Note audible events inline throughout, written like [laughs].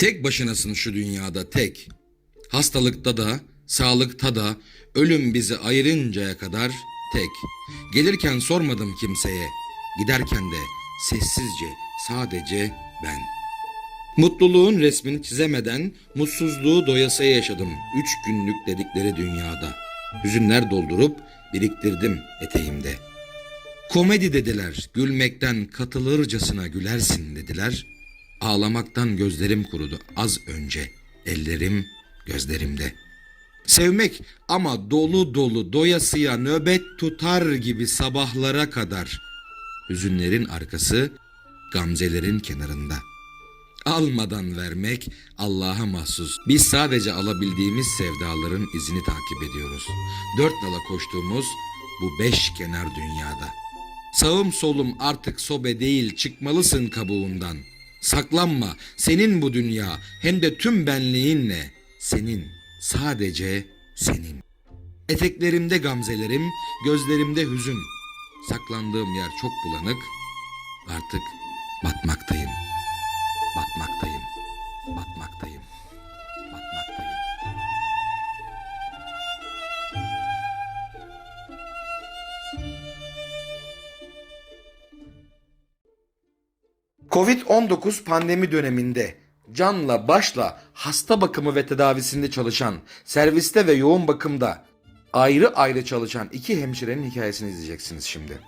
Tek başınasın şu dünyada tek. Hastalıkta da, sağlıkta da, ölüm bizi ayırıncaya kadar tek. Gelirken sormadım kimseye, giderken de sessizce sadece ben. Mutluluğun resmini çizemeden mutsuzluğu doyasıya yaşadım üç günlük dedikleri dünyada. Hüzünler doldurup biriktirdim eteğimde. Komedi dediler, gülmekten katılırcasına gülersin dediler. Ağlamaktan gözlerim kurudu az önce, ellerim gözlerimde. Sevmek ama dolu dolu doyasıya nöbet tutar gibi sabahlara kadar. Hüzünlerin arkası, gamzelerin kenarında. Almadan vermek Allah'a mahsus. Biz sadece alabildiğimiz sevdaların izini takip ediyoruz. Dört nala koştuğumuz bu beş kenar dünyada. Sağım solum artık sobe değil çıkmalısın kabuğundan. Saklanma senin bu dünya hem de tüm benliğinle senin sadece senin. Eteklerimde gamzelerim, gözlerimde hüzün. Saklandığım yer çok bulanık. Artık batmaktayım. Batmaktayım. Batmaktayım. Covid-19 pandemi döneminde canla başla hasta bakımı ve tedavisinde çalışan, serviste ve yoğun bakımda ayrı ayrı çalışan iki hemşirenin hikayesini izleyeceksiniz şimdi.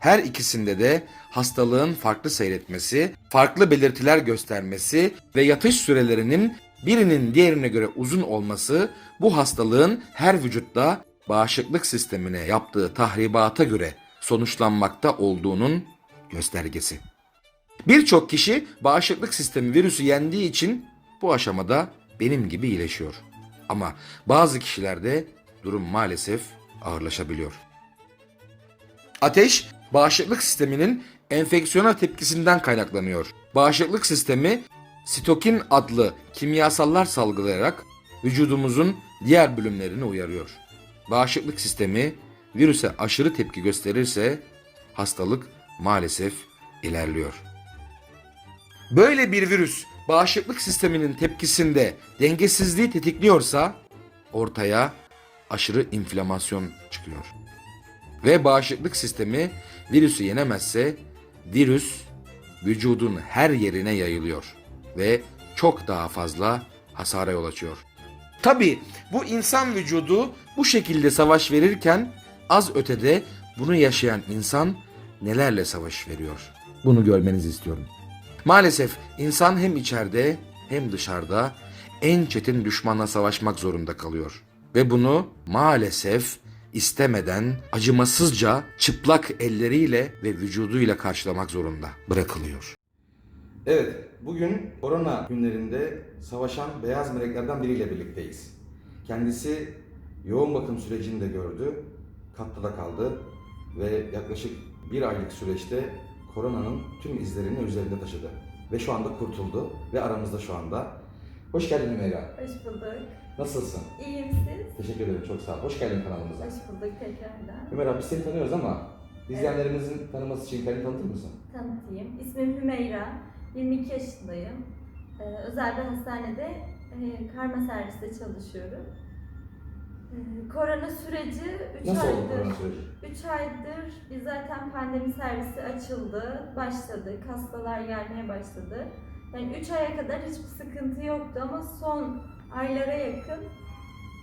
Her ikisinde de hastalığın farklı seyretmesi, farklı belirtiler göstermesi ve yatış sürelerinin birinin diğerine göre uzun olması bu hastalığın her vücutta bağışıklık sistemine yaptığı tahribata göre sonuçlanmakta olduğunun göstergesi. Birçok kişi bağışıklık sistemi virüsü yendiği için bu aşamada benim gibi iyileşiyor. Ama bazı kişilerde durum maalesef ağırlaşabiliyor. Ateş, bağışıklık sisteminin enfeksiyona tepkisinden kaynaklanıyor. Bağışıklık sistemi sitokin adlı kimyasallar salgılayarak vücudumuzun diğer bölümlerini uyarıyor. Bağışıklık sistemi virüse aşırı tepki gösterirse hastalık maalesef ilerliyor. Böyle bir virüs bağışıklık sisteminin tepkisinde dengesizliği tetikliyorsa ortaya aşırı inflamasyon çıkıyor. Ve bağışıklık sistemi virüsü yenemezse virüs vücudun her yerine yayılıyor ve çok daha fazla hasara yol açıyor. Tabi bu insan vücudu bu şekilde savaş verirken az ötede bunu yaşayan insan nelerle savaş veriyor? Bunu görmenizi istiyorum. Maalesef insan hem içeride hem dışarıda en çetin düşmanla savaşmak zorunda kalıyor. Ve bunu maalesef istemeden acımasızca çıplak elleriyle ve vücuduyla karşılamak zorunda bırakılıyor. Evet, bugün korona günlerinde savaşan beyaz meleklerden biriyle birlikteyiz. Kendisi yoğun bakım sürecini de gördü, katta da kaldı ve yaklaşık bir aylık süreçte koronanın tüm izlerini üzerinde taşıdı. Ve şu anda kurtuldu ve aramızda şu anda. Hoş geldin Ümeyra. Hoş bulduk. Nasılsın? İyi misiniz? Teşekkür ederim, çok sağ ol. Hoş geldin kanalımıza. Hoş bulduk tekrardan. Ümeyra biz seni tanıyoruz ama izleyenlerimizin tanıması için kendini tanıtır mısın? Tanıtayım. İsmim Hümeyra. 22 yaşındayım. Ee, özel bir hastanede e, karma serviste çalışıyorum. Ee, korona süreci 3 Nasıl oldu aydır. korona süreci? 3 aydır biz zaten pandemi servisi açıldı, başladı, hastalar gelmeye başladı. Yani 3 aya kadar hiçbir sıkıntı yoktu ama son aylara yakın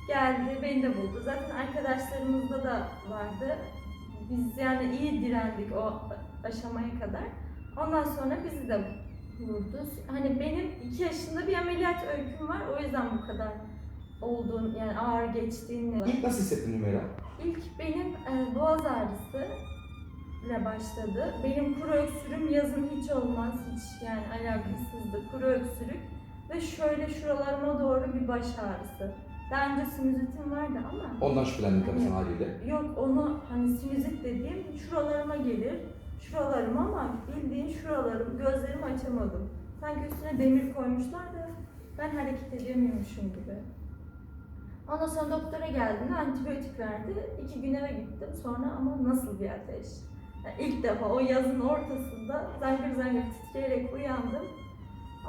geldi, beni de buldu. Zaten arkadaşlarımızda da vardı. Biz yani iyi direndik o aşamaya kadar. Ondan sonra bizi de vurdu. Hani benim 2 yaşında bir ameliyat öyküm var. O yüzden bu kadar olduğunu yani ağır geçtiğini İlk nasıl hissettin Ümeyra? İlk benim e, boğaz ağrısı ile başladı. Benim kuru öksürüm yazın hiç olmaz, hiç yani alakasızdı. Kuru öksürük ve şöyle şuralarıma doğru bir baş ağrısı. Daha önce sinüzitim vardı ama Ondan şüphelendim tabii sen haliyle. yok onu hani sinüzit dediğim şuralarıma gelir. Şuralarım ama bildiğin şuralarım, gözlerimi açamadım. sanki üstüne demir koymuşlar da ben hareket edemiyormuşum gibi. Ondan sonra doktora geldiğinde antibiyotik verdi. İki gün eve gittim. Sonra ama nasıl bir ateş? Yani ilk defa o yazın ortasında zangır zangır titreyerek uyandım.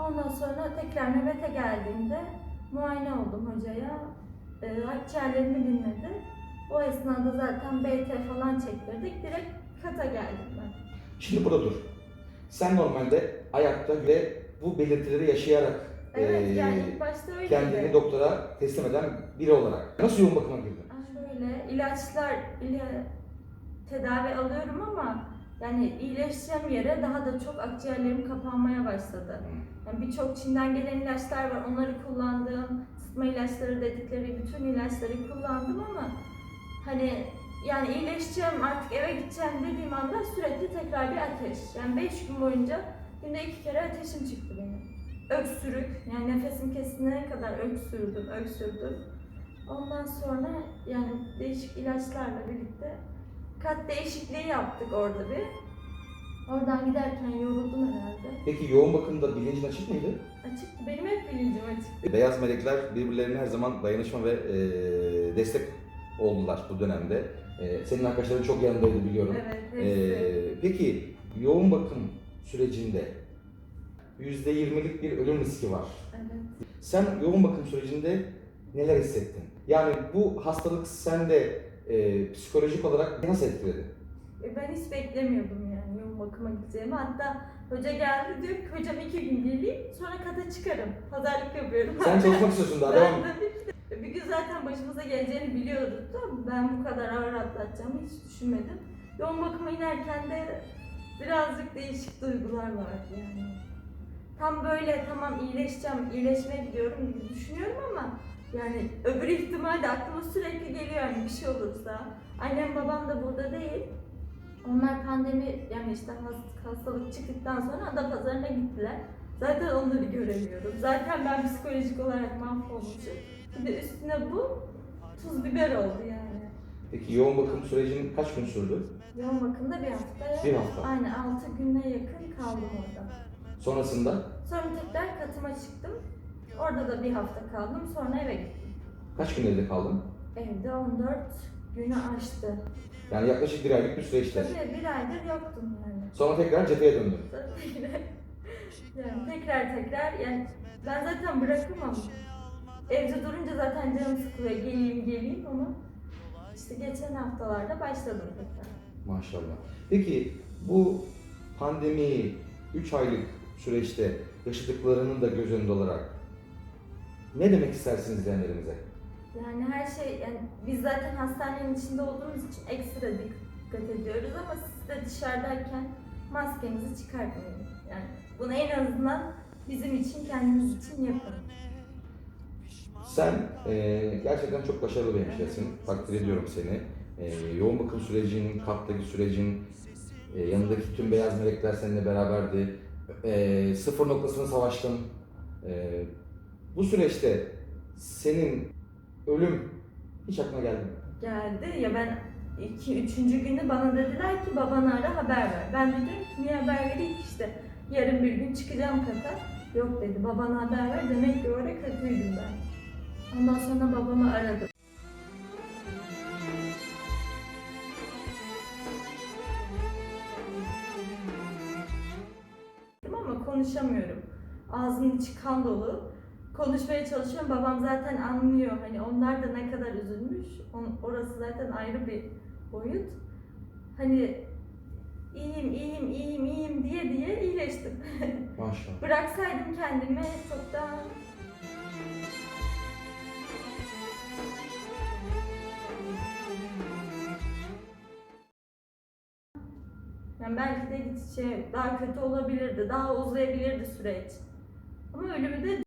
Ondan sonra tekrar nöbete geldiğimde muayene oldum hocaya. E, akciğerlerimi dinledi. O esnada zaten BT falan çektirdik. Direkt kata geldim ben. Şimdi burada dur. Sen normalde ayakta ve bu belirtileri yaşayarak Evet eee, yani ilk başta öyleydi. kendini doktora teslim eden biri olarak nasıl yoğun bakıma girdin? Şöyle ilaçlar ile tedavi alıyorum ama yani iyileşeceğim yere daha da çok akciğerlerim kapanmaya başladı. Yani birçok Çin'den gelen ilaçlar var. Onları kullandım. Sıtma ilaçları dedikleri bütün ilaçları kullandım ama hani yani iyileşeceğim artık eve gideceğim dediğim anda sürekli tekrar bir ateş. Yani 5 gün boyunca günde iki kere ateşim çıktı benim. Öksürük yani nefesim kesilene kadar öksürdüm, öksürdüm. Ondan sonra yani değişik ilaçlarla birlikte kat değişikliği yaptık orada bir. Oradan giderken yoruldum herhalde. Peki yoğun bakımda bilincin açık mıydı? Açıktı. Benim hep bilincim açık. Beyaz melekler birbirlerine her zaman dayanışma ve eee, destek oldular bu dönemde. Eee, senin arkadaşların çok yanındaydı biliyorum. Evet, hepsi. Eee, peki yoğun bakım sürecinde %20'lik bir ölüm riski var. evet. Sen yoğun bakım sürecinde neler hissettin? Yani bu hastalık sende eee, psikolojik olarak nasıl etkiledi? E, Ben hiç beklemiyordum yani yoğun bakıma gideceğimi. Hatta hoca geldi diyor ki hocam iki gün geleyim sonra kata çıkarım. Pazarlık yapıyorum. Sen çalışmak istiyorsun daha devam. [laughs] Bir, bir gün zaten başımıza geleceğini biliyorduk da ben bu kadar ağır atlatacağımı hiç düşünmedim. Yoğun bakıma inerken de birazcık değişik duygular vardı yani. Tam böyle tamam iyileşeceğim, iyileşmeye gidiyorum gibi düşünüyorum ama yani öbür ihtimal de aklıma sürekli geliyor yani bir şey olursa. Annem babam da burada değil. Onlar pandemi yani işte hast- hastalık çıktıktan sonra Adapazarı'na gittiler. Zaten onları göremiyorum. Zaten ben psikolojik olarak mahvolmuşum. Bir de üstüne bu tuz biber oldu yani. Peki yoğun bakım sürecin kaç gün sürdü? Yoğun bakımda bir haftaya. Bir hafta. Aynen 6 güne yakın kaldım orada. Sonrasında Sonra tekrar katıma çıktım. Orada da bir hafta kaldım. Sonra eve gittim. kaç gün evde kaldın? Evde 14 günü aştı. Yani yaklaşık bir aylık bir süreçti. Tabii bir aydır yoktum yani. Sonra tekrar cepheye döndün. [laughs] yani tekrar tekrar yani ben zaten bırakamam. Evde durunca zaten canım sıkılıyor. Geleyim geleyim ama işte geçen haftalarda başladım tekrar. Maşallah. Peki bu pandemiyi 3 aylık süreçte yaşadıklarının da göz önünde olarak ne demek istersiniz izleyenlerimize? Yani her şey yani biz zaten hastanenin içinde olduğumuz için ekstra dikkat ediyoruz ama siz de dışarıdayken maskenizi çıkartmayın. Yani bunu en azından bizim için kendiniz için yapın. Sen eee, gerçekten çok başarılı bir hemşiresin. Takdir ediyorum seni. Eee, yoğun bakım sürecin, kattaki sürecin, eee, yanındaki tüm beyaz melekler seninle beraberdi. Eee, sıfır noktasını savaştın. Eee, bu süreçte senin ölüm hiç aklına geldi mi? geldi. Ya ben iki, üçüncü günü bana dediler ki babanı ara haber ver. Ben de dedim ki niye haber vereyim işte yarın bir gün çıkacağım kata. Yok dedi babana haber ver demek ki orada kötüydüm ben. Ondan sonra babamı aradım. Konuşamıyorum. Ağzımın içi kan dolu. Konuşmaya çalışıyorum. Babam zaten anlıyor. Hani onlar da ne kadar üzülmüş. Orası zaten ayrı bir boyut. Hani iyiyim, iyiyim, iyiyim, iyiyim diye diye iyileştim. [laughs] Maşallah. Bıraksaydım kendime çok daha yani belki de şey daha kötü olabilirdi, daha uzayabilirdi süreç. Ama ölümü de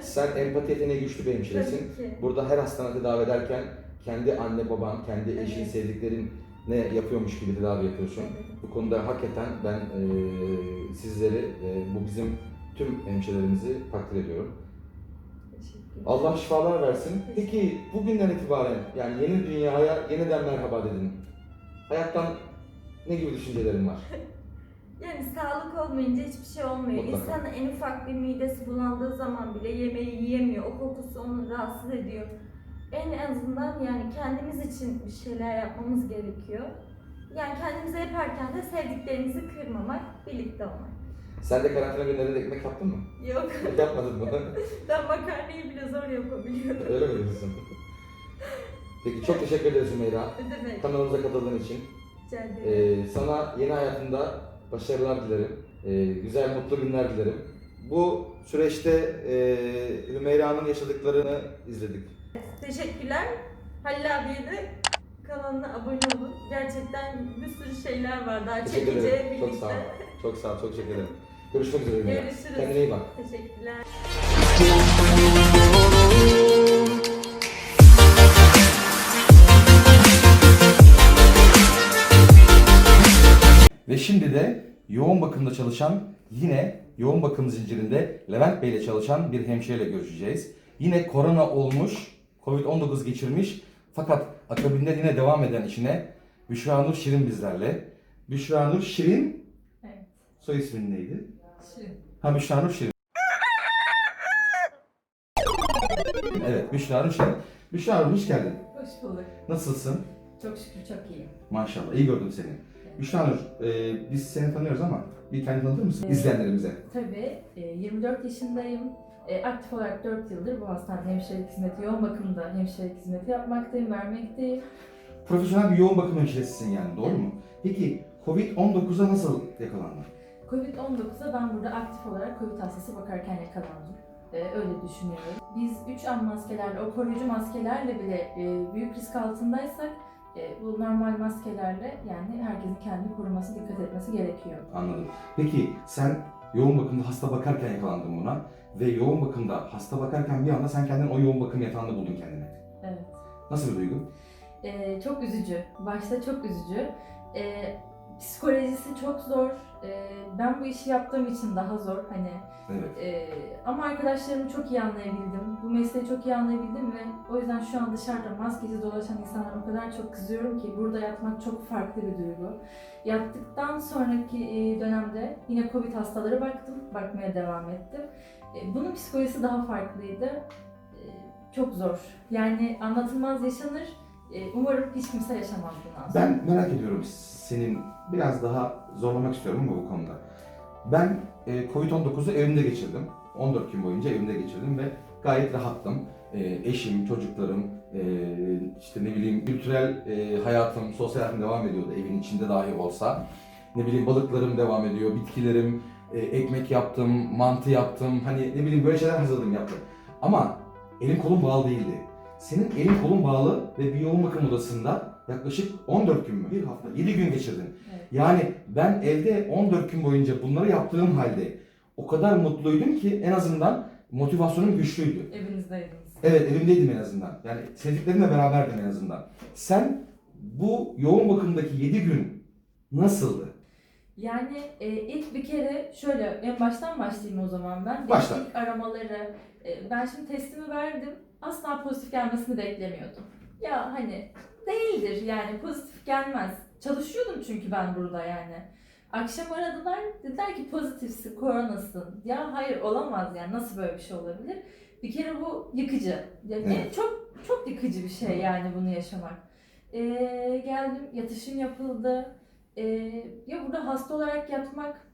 Sen empati yeteneği güçlü bir hemşiresin. Burada her hastane tedavi ederken kendi anne baban, kendi eşin, Evet. sevdiklerin ne yapıyormuş gibi tedavi yapıyorsun. Bu konuda hakikaten ben eee, sizleri, ve bu bizim tüm hemşirelerimizi takdir ediyorum. Allah şifalar versin. Peki bugünden itibaren yani yeni dünyaya yeniden merhaba dedin. Hayattan ne gibi düşüncelerin var? [laughs] Yani sağlık olmayınca hiçbir şey olmuyor. Mutlaka. İnsanın en ufak bir midesi bulandığı zaman bile yemeği yiyemiyor. O kokusu onu rahatsız ediyor. En azından yani kendimiz için bir şeyler yapmamız gerekiyor. Yani kendimize yaparken de sevdiklerimizi kırmamak, birlikte olmak. Sen de karantina günlerinde ekmek yaptın mı? Yok, Yapmadın mı? [laughs] ben makarnayı bile zor yapabiliyorum. Öyle mi diyorsun? Peki çok teşekkür ederiz Hümeyra. Ne demek? Kanalımıza katıldığın için. Rica ederim. Ee, sana yeni hayatında başarılar dilerim. Ee, güzel, mutlu günler dilerim. Bu süreçte e, Hümeyra'nın yaşadıklarını izledik. Teşekkürler. Halil abiye de kanalına abone olun. Gerçekten bir sürü şeyler var daha Teşekkür çekeceği ederim. Çok birlikte. sağ ol. Çok sağ ol. Çok teşekkür ederim. Görüşmek üzere. Görüşürüz. Kendine iyi bak. Teşekkürler. Ve şimdi de yoğun bakımda çalışan yine yoğun bakım zincirinde Levent Bey ile çalışan bir hemşireyle görüşeceğiz. Yine korona olmuş, Covid-19 geçirmiş fakat akabinde yine devam eden işine Büşra Nur Şirin bizlerle. Büşra Nur Şirin, Evet. soy ismin neydi? Şirin. Ha Büşra Nur Şirin. Evet Büşra Nur Şirin. Büşra Nur hoş geldin. Hoş bulduk. Nasılsın? Çok şükür çok iyiyim. Maşallah iyi gördüm seni. Büşra Nur, e, biz seni tanıyoruz ama bir kendini tanıtır mısın Evet. izleyenlerimize? Tabii e, 24 yaşındayım. E, Aktif olarak 4 yıldır bu hastanede hemşirelik hizmeti, yoğun bakımda hemşirelik hizmeti yapmaktayım, vermekteyim. Profesyonel bir yoğun bakım hemşiresisin yani doğru mu? Peki Covid-19'a nasıl yakalandın? Covid-19'a ben burada aktif olarak Covid hastası bakarken yakalandım. E, öyle düşünüyorum. Biz 3 an maskelerle, o koruyucu maskelerle bile e, büyük risk altındaysak e, bu normal maskelerle yani herkesin kendini koruması, dikkat etmesi gerekiyor. Anladım. Peki sen yoğun bakımda hasta bakarken yakalandın buna ve yoğun bakımda hasta bakarken bir anda sen kendini o yoğun bakım yatağında buldun kendini. Evet. Nasıl bir duygu? Ee, çok üzücü. Başta çok üzücü. Ee, psikolojisi çok zor. Ee, ben bu işi yaptığım için daha zor. Hani Evet. ee, ama arkadaşlarımı çok iyi anlayabildim. Bu mesleği çok iyi anlayabildim ve o yüzden şu an dışarıda maskesiz dolaşan insanlara o kadar çok kızıyorum ki burada yatmak çok farklı bir duygu. Yattıktan sonraki e, dönemde yine Covid hastaları baktım. Bakmaya devam ettim. E, Bunun psikolojisi daha farklıydı. E, Çok zor. Yani anlatılmaz yaşanır. E, Umarım hiç kimse yaşamaz bundan sonra. Ben merak ediyorum senin biraz daha zorlamak istiyorum ama bu konuda. Ben e, Covid-19'u evimde geçirdim. 14 gün boyunca evimde geçirdim ve gayet rahattım. Eşim, çocuklarım, işte ne bileyim kültürel hayatım, sosyal hayatım devam ediyordu evin içinde dahi olsa. Ne bileyim balıklarım devam ediyor, bitkilerim, e, ekmek yaptım, mantı yaptım. Hani ne bileyim böyle şeyler hazırladım yaptım. Ama elim kolum bağlı değildi. Senin elin kolun bağlı ve bir yoğun bakım odasında yaklaşık 14 gün mü? Bir hafta, 7 gün geçirdin. Evet. Yani ben evde 14 gün boyunca bunları yaptığım halde o kadar mutluydum ki en azından motivasyonum güçlüydü. Evinizdeydiniz. Evet evimdeydim en azından. Yani sevdiklerimle beraberdim en azından. Sen bu yoğun bakımdaki 7 gün nasıldı? Yani e, ilk bir kere şöyle en baştan başlayayım o zaman ben. Başla. ilk aramaları e, ben şimdi testimi verdim. Asla pozitif gelmesini beklemiyordum. Ya hani değildir yani pozitif gelmez. Çalışıyordum çünkü ben burada yani. Akşam aradılar dediler ki pozitifsin, koronasın. Ya hayır olamaz yani nasıl böyle bir şey olabilir? Bir kere bu yıkıcı. Yani Evet. Çok çok yıkıcı bir şey yani bunu yaşamak. E, geldim yatışım yapıldı. Ee, ya burada hasta olarak yatmak,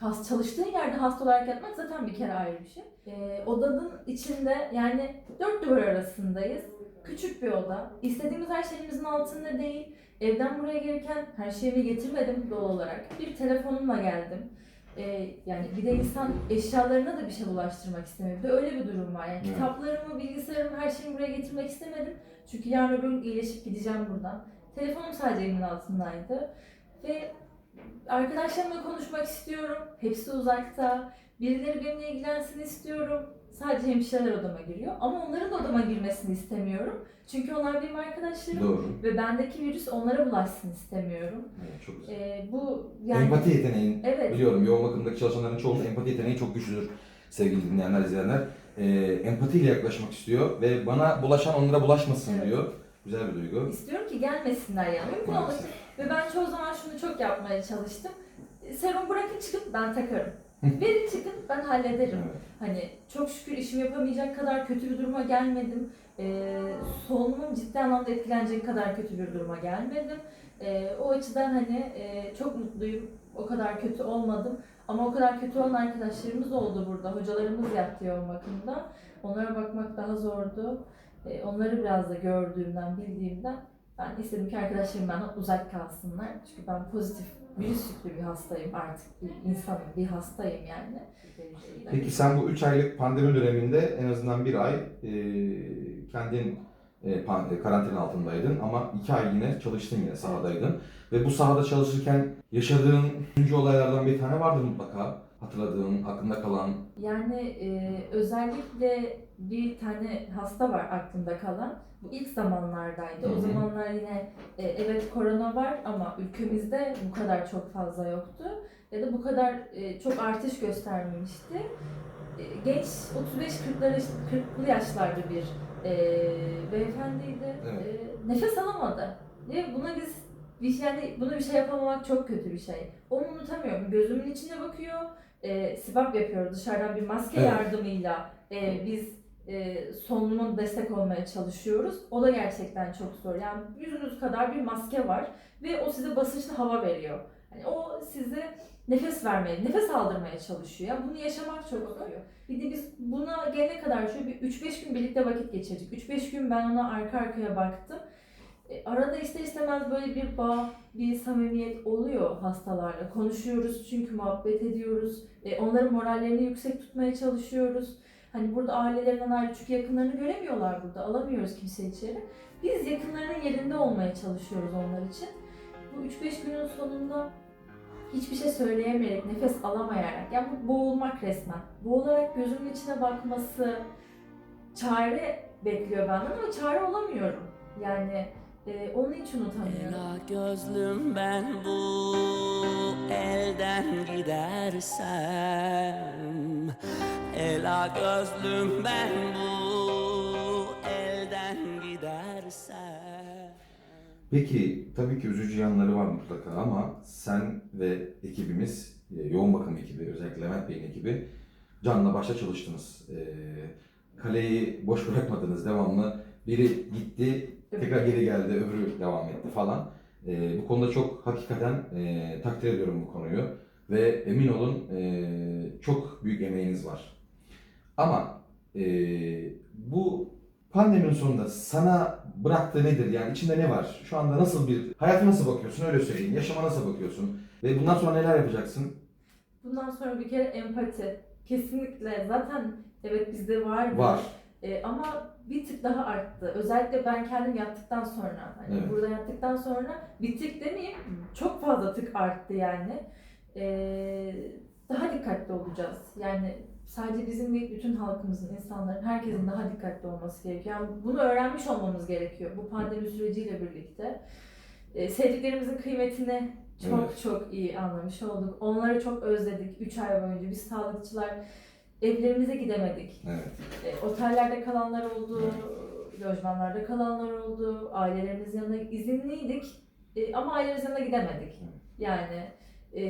has, çalıştığın yerde hasta olarak yatmak zaten bir kere ayrı bir şey. Ee, odanın içinde yani dört duvar arasındayız. Küçük bir oda. İstediğimiz her şeyimizin altında değil. Evden buraya gelirken her şeyimi getirmedim doğal olarak. Bir telefonumla geldim. Ee, yani bir de insan eşyalarına da bir şey bulaştırmak istemiyor. Bir de öyle bir durum var. Yani Evet. kitaplarımı, bilgisayarımı, her şeyimi buraya getirmek istemedim. Çünkü yarın öbür gün iyileşip gideceğim buradan. Telefonum sadece elimin altındaydı. Ve arkadaşlarımla konuşmak istiyorum. Hepsi uzakta. Birileri benimle ilgilensin istiyorum. Sadece hemşireler odama giriyor. Ama onların da odama girmesini istemiyorum. Çünkü onlar benim arkadaşlarım. Doğru. Ve bendeki virüs onlara bulaşsın istemiyorum. Evet, çok güzel. Ee, bu yani... Empati yeteneğin Evet. biliyorum yoğun bakımdaki çalışanların çoğunun empati yeteneği çok güçlüdür. sevgili dinleyenler, izleyenler. E, empatiyle yaklaşmak istiyor ve bana bulaşan onlara bulaşmasın Evet. diyor. Güzel bir duygu. İstiyorum ki gelmesinler yani. Mümkün olması. Maalesef. Ve ben çoğu zaman şunu çok yapmaya çalıştım. Serum bırakın çıkın ben takarım. Verin çıkın ben hallederim. Evet. Hani çok şükür işimi yapamayacak kadar kötü bir duruma gelmedim. Ee, solunumum ciddi anlamda etkilenecek kadar kötü bir duruma gelmedim. Ee, o açıdan hani e, çok mutluyum. O kadar kötü olmadım. Ama o kadar kötü olan arkadaşlarımız oldu burada. Hocalarımız yattı yoğun bakımda. Onlara bakmak daha zordu. Ee, onları biraz da gördüğümden, bildiğimden ben istedim ki arkadaşlarım benden uzak kalsınlar. Çünkü ben pozitif, virüs yüklü bir hastayım artık. Bir insanım, bir hastayım yani. Peki sen bu 3 aylık pandemi döneminde en azından bir ay e, kendin e, e, karantina altındaydın ama 2 ay yine çalıştın yine sahadaydın. Ve bu sahada çalışırken yaşadığın üçüncü olaylardan bir tane vardır mutlaka. Hatırladığın, aklında kalan. Yani e, özellikle bir tane hasta var aklımda kalan. Bu ilk zamanlardaydı. Hı O zamanlar yine e, evet korona var ama ülkemizde bu kadar çok fazla yoktu. Ya da bu kadar e, çok artış göstermemişti. E, genç 35-40'ları 40'lı yaşlarda bir e, beyefendiydi. Evet. E, nefes alamadı. Ve buna biz bir yani buna bir şey yapamamak çok kötü bir şey. Onu unutamıyorum. Gözümün içine bakıyor e, sibap yapıyoruz dışarıdan bir maske Evet. yardımıyla e, biz e, solunuma destek olmaya çalışıyoruz. O da gerçekten çok zor. Yani yüzünüz kadar bir maske var ve o size basınçlı hava veriyor. Yani o size nefes vermeye, nefes aldırmaya çalışıyor. Yani bunu yaşamak çok zor. Bir de biz buna gelene kadar şöyle bir 3-5 gün birlikte vakit geçirdik. 3-5 gün ben ona arka arkaya baktım. E, arada ister istemez böyle bir bağ, bir samimiyet oluyor hastalarla. Konuşuyoruz çünkü muhabbet ediyoruz. E, onların morallerini yüksek tutmaya çalışıyoruz. Hani burada ailelerinden ayrı çünkü yakınlarını göremiyorlar burada. Alamıyoruz kimse içeri. Biz yakınlarının yerinde olmaya çalışıyoruz onlar için. Bu 3-5 günün sonunda hiçbir şey söyleyemeyerek, nefes alamayarak, yani bu boğulmak resmen. Boğularak gözümün içine bakması, çare bekliyor benden ama çare olamıyorum. Yani e, onu hiç unutamıyorum. Ela gözlüm ben bu elden gidersem Ela gözlüm ben bu elden gidersem Peki tabii ki üzücü yanları var mutlaka ama sen ve ekibimiz, e, yoğun bakım ekibi, özellikle Levent Bey'in ekibi canla başla çalıştınız. E, kaleyi boş bırakmadınız devamlı. Biri gitti, tekrar geri geldi, öbürü devam etti falan. E, bu konuda çok hakikaten e, takdir ediyorum bu konuyu. Ve emin olun e, çok büyük emeğiniz var. Ama e, bu pandeminin sonunda sana bıraktığı nedir? Yani içinde ne var? Şu anda nasıl bir, hayata nasıl bakıyorsun öyle söyleyeyim. Yaşama nasıl bakıyorsun? Ve bundan sonra neler yapacaksın? Bundan sonra bir kere empati. Kesinlikle. Zaten evet bizde vardı. Var. E, ama bir tık daha arttı. Özellikle ben kendim yattıktan sonra, hani Evet. burada yattıktan sonra bir tık demeyeyim, çok fazla tık arttı yani. E, daha dikkatli olacağız. Yani sadece bizim değil, bütün halkımızın, insanların, herkesin daha dikkatli olması gerekiyor. Yani bunu öğrenmiş olmamız gerekiyor bu pandemi süreciyle birlikte. E, sevdiklerimizin kıymetini çok Evet. çok iyi anlamış olduk. Onları çok özledik 3 ay boyunca. Biz sağlıkçılar evlerimize gidemedik. Evet. E, otellerde kalanlar oldu, lojmanlarda kalanlar oldu, ailelerimizin yanına izinliydik E, ama ailelerimizin yanına gidemedik. Evet. Yani e,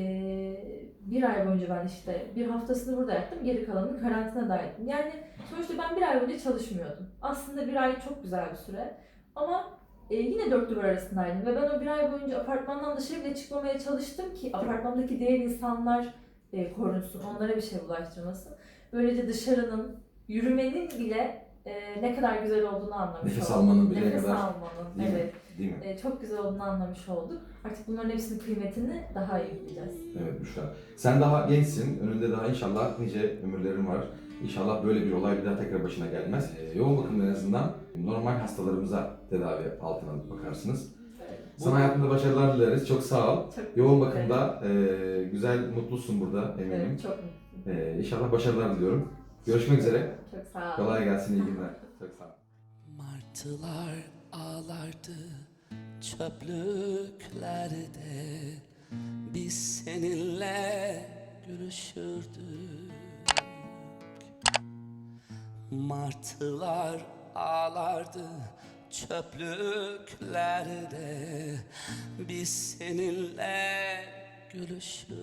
bir ay boyunca ben işte bir haftasını burada yattım, geri kalanını karantinadaydım. Yani sonuçta ben bir ay boyunca çalışmıyordum. Aslında bir ay çok güzel bir süre ama e, yine dört duvar arasındaydım ve ben o bir ay boyunca apartmandan dışarı bile çıkmamaya çalıştım ki apartmandaki diğer insanlar e, korunsun, onlara bir şey bulaştırmasın. Böylece dışarının, yürümenin bile e, ne kadar güzel olduğunu anlamış Nefes olduk. almanın bile ne Nefes kadar- almanın, Değil mi? evet. Değil mi? E, çok güzel olduğunu anlamış olduk. Artık bunların hepsinin kıymetini daha iyi bileceğiz. Evet Büşra. Sen daha gençsin. Önünde daha inşallah nice ömürlerin var. İnşallah böyle bir olay bir daha tekrar başına gelmez. Ee, yoğun bakımda en azından normal hastalarımıza tedavi altına bakarsınız. Sana hayatında başarılar dileriz. Çok sağ ol. Çok Yoğun bakımda e, güzel, mutlusun burada eminim. Evet, çok mutluyum. E, inşallah başarılar diliyorum. Görüşmek üzere. Çok sağ ol. Kolay gelsin, iyi günler. Çok sağ ol. Martılar ağlardı çöplüklerde Biz seninle görüşürdük Martılar ağlardı çöplüklerde Biz seninle gülüşür